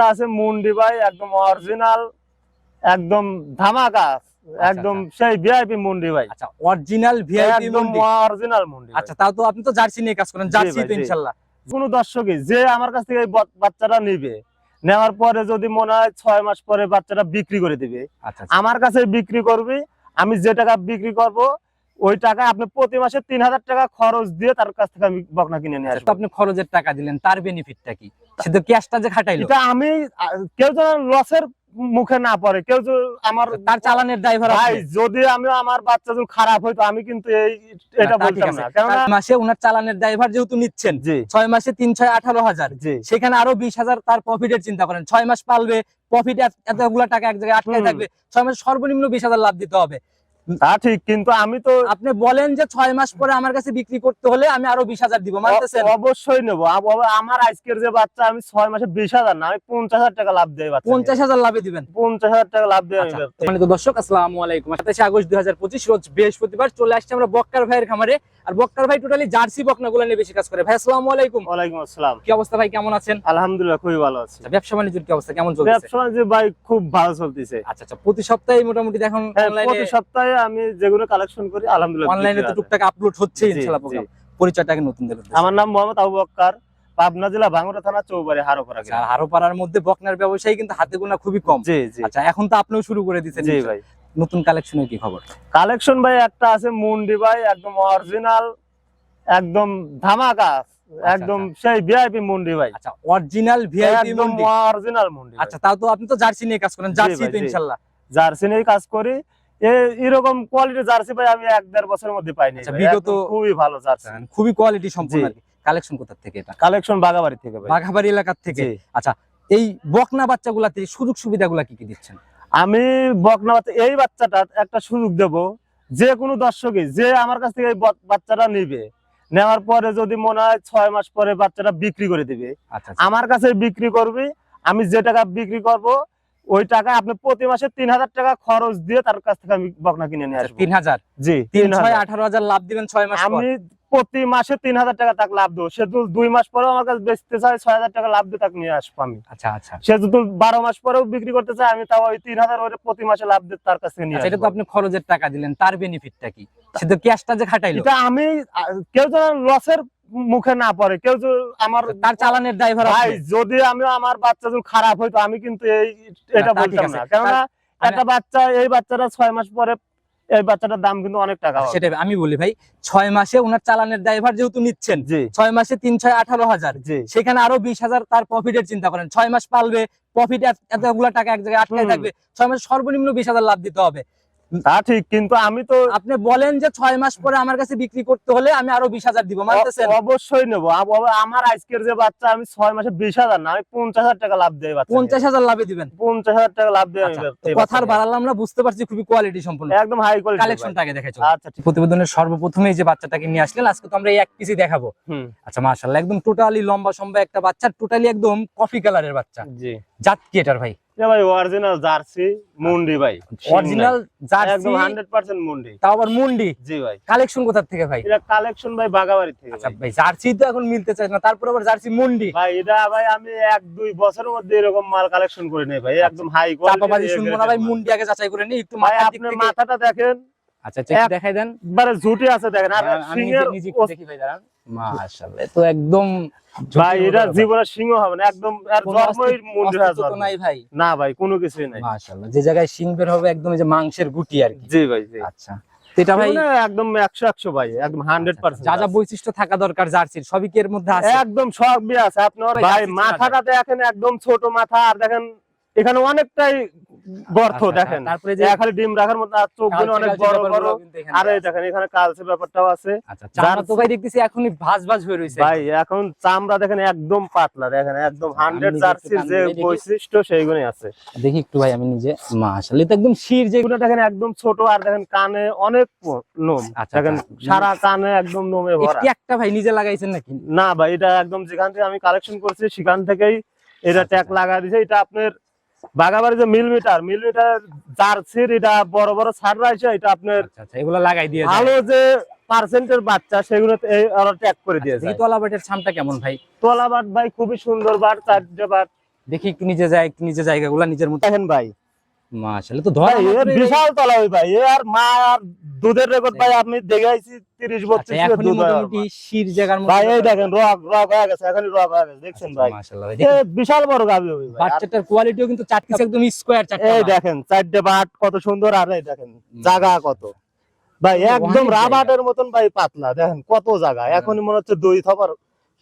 একটা আছে মুন্ডি ভাই একদম অরিজিনাল একদম ধামাকা একদম সেই ভিআইপি মুন্ডি ভাই। আচ্ছা অরিজিনাল ভিআইপি একদম অরিজিনাল মুন্ডি আচ্ছা তাও তো আপনি তো জার্সি নিয়ে কাজ করেন জার্সি তো জি। ইনশাল্লাহ। কোন দর্শকই যে আমার কাছ থেকে বাচ্চাটা নিবে নেওয়ার পরে যদি মনে হয় ছয় মাস পরে বাচ্চাটা বিক্রি করে দিবে আচ্ছা আমার কাছে বিক্রি করবি আমি যে টাকা বিক্রি করব ওই টাকা আপনি প্রতি মাসে তিন হাজার টাকা খরচ দিয়ে তার কাছ থেকে আমি বকনা কিনে নিয়ে আচ্ছা, আসব। আপনি খরচের টাকা দিলেন তার বেনিফিটটা কি? সে তো ক্যাশটা যে খাটাইলো। এটা আমি কেউ যেন লসের মুখে না পড়ে কেউ আমার তার চালানের ড্রাইভার ভাই যদি আমি আমার বাচ্চা যদি খারাপ হইতো আমি কিন্তু এই এটা বলতাম না। মাসে ওনার চালানের ড্রাইভার যেহেতু নিচ্ছেন জি। ছয় মাসে তিন ছয় আঠারো হাজার। জি। সেখানে আরও বিশ হাজার তার প্রফিটের চিন্তা করেন। ছয় মাস পালবে প্রফিট এতগুলা টাকা এক জায়গায় আটকায় হুম। থাকবে। ছয় মাসে সর্বনিম্ন বিশ হাজার লাভ দিতে হবে। তা ঠিক কিন্তু আমি তো আপনি বলেন যে ছয় মাস পরে আমার কাছে বিক্রি করতে হলে আমি আরও বিশ হাজার দিব মানতেছেন? অবশ্যই নেব। আমার আজকের যে বাচ্চা আমি ছয় মাসে বিশ হাজার না আমি পঞ্চাশ হাজার টাকা লাভ দেয় পঞ্চাশ হাজার লাভে দিবেন? পঞ্চাশ হাজার টাকা লাভ দেয় আমি আচ্ছা, দর্শক আসসালামু আলাইকুম। সাতাশে আগস্ট দুই হাজার পঁচিশ রোজ বৃহস্পতিবার চলে আসছে আমরা বক্কার ভাইয়ের খামারে। আর বক্কার ভাই টোটালি জার্সি বকনাগুলো নিয়ে বেশি কাজ করে। ভাই আসসালামু আলাইকুম। ওয়ালাইকুম আসসালাম। কি অবস্থা ভাই কেমন আছেন? আলহামদুলিল্লাহ খুবই ভালো আছে। আচ্ছা, ব্যবসা বাণিজ্যের কি অবস্থা কেমন চলছে? ব্যবসা যে ভাই খুব ভালো চলতেছে। আচ্ছা আচ্ছা প্রতি সপ্তাহে মোটামুটি দেখুন হ্যাঁ, প্রতি সপ্তাহে আমি যেগুলো কালেকশন করি আলহামদুলিল্লাহ অনলাইনে তো টুকটাক আপলোড হচ্ছে ইনশাআল্লাহ। প্রোগ্রাম। পরিচয়টাকে নতুন দেবেন আমার নাম মোহাম্মদ আবু বক্কর পাবনা জেলা ভাঙ্গুরা থানা চৌবাড়ি হারোপাড়া আচ্ছা, আর হারোপাড়ার মধ্যে বকনার ব্যবসায়ী কিন্তু হাতে গোনা খুবই কম। জি জি। আচ্ছা এখন তো আপনিও শুরু করে দিচ্ছেন জি ভাই। নতুন কালেকশনের কি খবর? কালেকশন ভাই একটা আছে মুন্ডি ভাই একদম অরিজিনাল একদম ধামাকা একদম সেই ভিআইপি মুন্ডি ভাই। আচ্ছা অরিজিনাল ভিআইপি একদম অরিজিনাল মুন্ডি আচ্ছা তাও তো আপনি তো জার্সি নিয়ে কাজ করেন জার্সি তো ইনশাআল্লাহ জার্সি নিয়ে কাজ করি এরকম কোয়ালিটি জার্সি ভাই আমি এক দেড় বছরের মধ্যে পাইনি আচ্ছা, বিগত- খুবই ভালো জার্সি খুবই কোয়ালিটি সম্পূর্ণ কালেকশন কোথা থেকে এটা? কালেকশন বাগাবাড়ি থেকে ভাই। বাঘাবাড়ি এলাকার থেকে? জি। এই বকনা বাচ্চাগুলাতে সুযোগ সুবিধাগুলা কি কি দিচ্ছেন? আমি বকনা বাচ্চা এই বাচ্চাটা একটা সুযোগ দেব। যে কোনো দর্শকই যে আমার কাছ থেকে এই বাচ্চাটা নিবে নেওয়ার পরে যদি মনে হয় ছয় মাস পরে বাচ্চাটা বিক্রি করে দিবে আচ্ছা। আমার কাছে বিক্রি করবি আমি যে টাকা বিক্রি করব ওই টাকা আপনি প্রতি মাসে তিন হাজার টাকা খরচ দিয়ে তার কাছ থেকে আমি বকনা কিনে নিয়ে আসব। তিন হাজার? জি তিন ছয় আঠারো হাজার লাভ দিবেন ছয় মাস আমি প্রতি মাসে তিন হাজার টাকা তাকে লাভ দেবো। সে দুই মাস পরেও আমার কাছে বেচতে চায় ছয় হাজার টাকা লাভ দিয়ে তাকে নিয়ে আসব আমি। আচ্ছা আচ্ছা। সে যদি বারো মাস পরেও বিক্রি করতে চায় আমি তাও ওই তিন হাজার প্রতি মাসে লাভ দিয়ে তার কাছে নিয়ে আচ্ছা এটা তো আপনি খরচের টাকা দিলেন তার বেনিফিটটা কি? সে তো ক্যাশটা যে খাটাইলো। এটা আমি কেউ যেন লসের মুখে না পড়ে। কেউ আমার তার চালানের ড্রাইভার ভাই যদি আমি আমার বাচ্চা যদি খারাপ হইতো আমি কিন্তু এই এটা বলতাম না। কেননা একটা বাচ্চা এই বাচ্চাটা ছয় মাস পরে এই বাচ্চাটার দাম কিন্তু অনেক টাকা। সেটাই আমি বলি ভাই ছয় মাসে ওনার চালানের ড্রাইভার যেহেতু নিচ্ছেন ছয় মাসে তিন ছয় আঠারো হাজার সেখানে আরও বিশ হাজার তার প্রফিটের চিন্তা করেন। ছয় মাস পালবে প্রফিট এতগুলা টাকা এক জায়গায় আটকায় থাকবে ছয় মাস সর্বনিম্ন বিশ হাজার লাভ দিতে হবে। তা ঠিক কিন্তু আমি তো আপনি বলেন যে ছয় মাস পরে আমার কাছে বিক্রি করতে হলে আমি আরও বিশ হাজার দিব মানতেছেন? অবশ্যই নেব। আমার আজকের যে বাচ্চা আমি ছয় মাসে বিশ হাজার না আমি পঞ্চাশ হাজার টাকা লাভ দেয় পঞ্চাশ হাজার লাভে দিবেন? পঞ্চাশ হাজার টাকা লাভ দেয় আচ্ছা, এই কথার বাড়ালাম না বুঝতে পারছি খুবই কোয়ালিটি সম্পূর্ণ। একদম হাই কোয়ালিটি। আচ্ছা প্রতিবেদনের সর্বপ্রথমেই যে বাচ্চাটাকে নিয়ে আসলেন আজকে তো আমরা এই এক পিসি দেখাবো। আচ্ছা মাশাআল্লাহ একদম টোটালি লম্বা সম্বা একটা বাচ্চা টোটালি একদম কফি কালারের বাচ্চা। জি। জাত কি এটার ভাই? ভাই অরিজিনাল জার্সি মুন্ডি ভাই। অরিজিনাল জার্সি একদম হান্ড্রেড পার্সেন্ট মুন্ডি। তাও আবার মুন্ডি? জি ভাই। কালেকশন কোথা থেকে ভাই? এটা কালেকশন ভাই বাগাবাড়ি থেকে আচ্ছা ভাই। ভাই জার্সি তো এখন মিলতে চায় না তারপর আবার জার্সি মুন্ডি? ভাই এটা ভাই আমি এক দুই বছরের মধ্যে এরকম মাল কালেকশন করে নেই ভাই একদম হাই চাপাবাজি শুনব না ভাই মুন্ডি আগে যাচাই করে নি একটু ভাই মাথাটা দেখেন। আচ্ছা আচ্ছা দেখাই দেন। ঝুটি আছে দেখেন আর হ্যাঁ, আমি নিজে- নিজে দেখি ভাই দাঁড়ান। মাশাআল্লাহ তো একদম ভাই এটা জীবনে সিংহ হবে না একদম জন্মই নাই ভাই। না ভাই কোনো কিছুই নাই। মাশাআল্লাহ যে জায়গায় সিং বের হবে একদম যে মাংসের গুটি আর কি। জি ভাই জি। আচ্ছা এটা ভাই একদম একশো একশো ভাই একদম হান্ড্রেড পার্সেন্ট যা যা বৈশিষ্ট্য থাকা দরকার জার্সির সবই কি এর মধ্যে আছে? একদম সবই আছে আপনার ভাই, ভাই জার্সি মাথাটা দেখেন একদম ছোট মাথা আর দেখেন এখানে অনেকটাই গর্ত আচ্ছা, দেখেন। তারপরে যে খালি ডিম রাখার মতো আর চোখগুলো অনেক বড় বড়। এখানে আর এই দেখেন এখানে কালচে ব্যাপারটাও আছে। আচ্ছা চামড়া তো ভাই দেখতেছি এখনই ভাজ ভাজ হয়ে রয়েছে ভাই এখন চামড়া দেখেন একদম পাতলা দেখেন একদম আচ্ছা, হান্ড্রেড নিজে একটু জার্সির যে বৈশিষ্ট্য সেইগুলোই আছে। দেখি একটু ভাই আমি নিজে। মাশাআল্লাহ এটা একদম শির যেগুলো দেখেন একদম ছোট আর দেখেন কানে অনেক নোম। আচ্ছা, দেখেন আচ্ছা। সারা কানে একদম নোমে ভরা। একটি একটা ভাই নিজে লাগাইছেন নাকি? না ভাই এটা একদম যেখান থেকে আমি কালেকশন করছি সেখান থেকেই এটা আচ্ছা, ট্যাগ আচ্ছা। লাগা দিছে। এটা আপনার বাগাবাড়ি যে মিলিমিটার মিলিমিটার জার্সির এটা বড় বড় ছাড় এটা আপনার আচ্ছা আচ্ছা এগুলো লাগাই দিয়ে ভালো যে পার্সেন্টের বাচ্চা সেগুলো ট্যাগ করে দিয়েছে তলাবাটের তলা ছামটা কেমন ভাই? তলাবাট ভাই খুবই সুন্দর বাট চারটে বাট দেখি একটু নিচে যায় একটু নিচে জায়গাগুলো নিজের মতো। দেখেন ভাই। মাশাআল্লাহ তো ধরে বিশাল তলা ভাই এ আর মা আর দুধের রেকর্ড ভাই আপনি দেখে আইছি তিরিশ বছর মোটামুটি শির জায়গার ভাই এই দেখেন রক রক হয়ে গেছে এখন রক হয়ে গেছে দেখছেন ভাই? ভাই বিশাল বড় গাবি বাচ্চাটার কোয়ালিটিও কিন্তু চারটি একদম স্কোয়ার চারটা এই দেখেন চারটে বাট কত সুন্দর আর এই দেখেন জায়গা কত। ভাই একদম। রাবাটের মতন ভাই পাতলা দেখেন কত জায়গা এখন মনে হচ্ছে দই থপার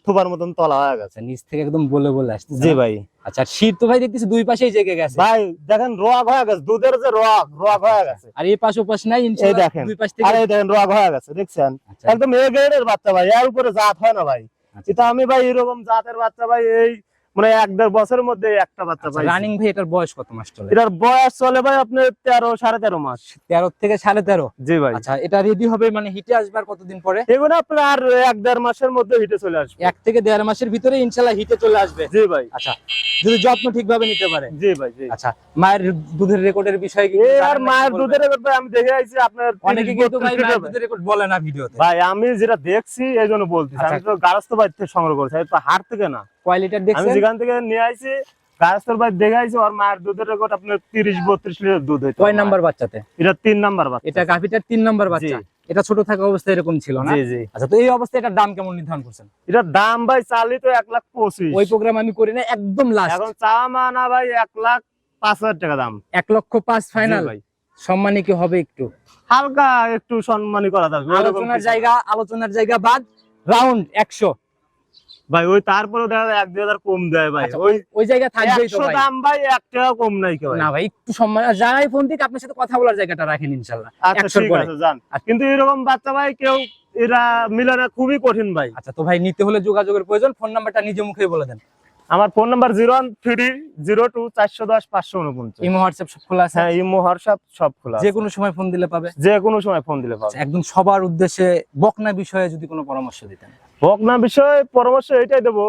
থোপার মতন তলা হয়ে গেছে। নিচ থেকে একদম বলে বলে আসছে জি ভাই। আচ্ছা শীত তো ভাই দেখতেছি দুই পাশেই জেগে গেছে। ভাই দেখেন রক হয়ে গেছে দুধের যে রক রক হয়ে গেছে। আর এই পাশ ওপাশ পাশ নাই ইনশাআল্লাহ দেখেন। দুই পাশ আর থেকে এই দেখেন রক হয়ে গেছে দেখছেন? আচ্ছা, একদম এ গ্রেডের বাচ্চা ভাই এর উপরে জাত হয় না ভাই। আচ্ছা। এটা আমি ভাই এরকম জাতের বাচ্চা ভাই এই মানে এক দেড় বছরের মধ্যে একটা বাচ্চা ভাই রানিং ভাই এটার বয়স কত মাস চলে? এটার বয়স চলে ভাই আপনার তেরো সাড়ে তেরো মাস। তেরো থেকে সাড়ে তেরো? জি ভাই। আচ্ছা এটা রেডি হবে মানে হিটে আসবার কতদিন পরে? এগুলো আপনার আর এক দেড় মাসের মধ্যে হিটে চলে আসবে। এক থেকে দেড় মাসের ভিতরে ইনশাল্লাহ হিটে চলে আসবে। জি ভাই। আচ্ছা যদি যত্ন ঠিকভাবে নিতে পারে? জি ভাই জি। আচ্ছা মায়ের দুধের রেকর্ডের বিষয়ে কি আর মায়ের দুধের রেকর্ড আমি দেখে আইছি আপনার অনেকে কিন্তু ভাই মায়ের দুধের রেকর্ড বলে না ভিডিওতে। ভাই আমি যেটা দেখছি এই জন্য বলতেছি। আচ্ছা। আমি তো গারস্থ সংগ্রহ করছি আমি তো হাট থেকে না। কয় লিটার আমি যেখান থেকে নিয়ে আইছি গারস্থর বাড়ি দেখে আইছি ওর মায়ের দুধের রেকর্ড আপনার তিরিশ বত্রিশ লিটার দুধ হইতো কয় নাম্বার বাচ্চাতে? এটা তিন নাম্বার বাচ্চা। এটা গাভিটার তিন নাম্বার বাচ্চা। এটা ছোট থাকা অবস্থায় এরকম ছিল না? জি জি। আচ্ছা তো এই অবস্থায় এটার দাম কেমন নির্ধারণ করছেন? এটার দাম ভাই চালি তো এক লাখ পঁচিশ। ওই প্রোগ্রাম আমি করি না একদম লাস্ট এখন চা মানা ভাই এক লাখ পাঁচ হাজার টাকা দাম। এক লক্ষ পাঁচ ফাইনাল জি ভাই। সম্মানী কি হবে একটু? হালকা একটু সম্মানী করা ওরকম আলোচনার জায়গা আলোচনার জায়গা বাদ। রাউন্ড একশো। ভাই ওই তারপরে দেখা যায় এক দুই হাজার কম দেয় ভাই। আচ্ছা, ওই ওই জায়গা থাকবেই তো একশো দাম ভাই এক টাকা কম নাই কেউ না ভাই একটু সম্মান যারাই ফোন দিক আপনার সাথে কথা বলার জায়গাটা রাখেন ইনশাল্লাহ আচ্ছা ঠিক। আছে যান। কিন্তু এরকম বাচ্চা ভাই কেউ এরা মিলানো খুবই কঠিন ভাই। আচ্ছা তো ভাই নিতে হলে যোগাযোগের প্রয়োজন ফোন নাম্বারটা নিজে মুখে বলে দেন। আমার phone number zero one three zero two চারশো দশ পাঁচশো উনপঞ্চাশ। ইমো হোয়াটসঅ্যাপ সব খোলা আছে? হ্যাঁ ইমো হোয়াটসঅ্যাপ সব খোলা যে কোনো সময় ফোন দিলে পাবে? যে কোনো সময় ফোন দিলে পাবে। একদম সবার উদ্দেশ্যে বকনা বিষয়ে যদি কোনো পরামর্শ দিতেন। বকনা বিষয়ে পরামর্শ এটাই দেবো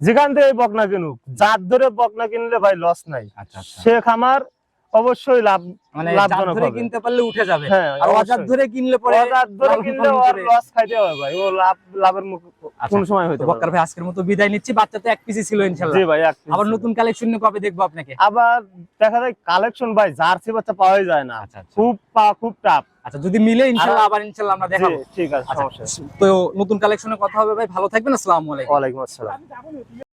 যেখান থেকে বকনা কিনুক। যার ধরে বকনা কিনলে ভাই লস নাই। আচ্ছা আচ্ছা। সে খামার অবশ্যই লাভ মানে লাভজনক ধরে। কিনতে পারলে উঠে যাবে। হ্যাঁ আর অজাত ধরে কিনলে পরে অজাত ধরে কিনলে করে। লস খাইতে হবে ভাই। ও লাভ লাভের মুখ আচ্ছা, কোন সময় হইতে বক্কার ভাই আজকের মতো বিদায় নিচ্ছি। বাচ্চা তো এক পিসি ছিল ইনশাল্লাহ জি ভাই আবার নতুন কালেকশন নিয়ে কবে দেখব আপনাকে? আবার দেখা যায় কালেকশন ভাই জার্সি বাচ্চা পাওয়াই যায় না। আচ্ছা আচ্ছা। খুব পা- খুব টাফ আচ্ছা যদি মিলে ইনশাল্লাহ আবার ইনশাল্লাহ আমরা দেখাবো। ঠিক আছে আচ্ছা সমস্যা তো নতুন কালেকশনে কথা হবে ভাই। ভালো থাকবেন আসসালামু আলাইকুম। ওয়ালাইকুম আসসালাম।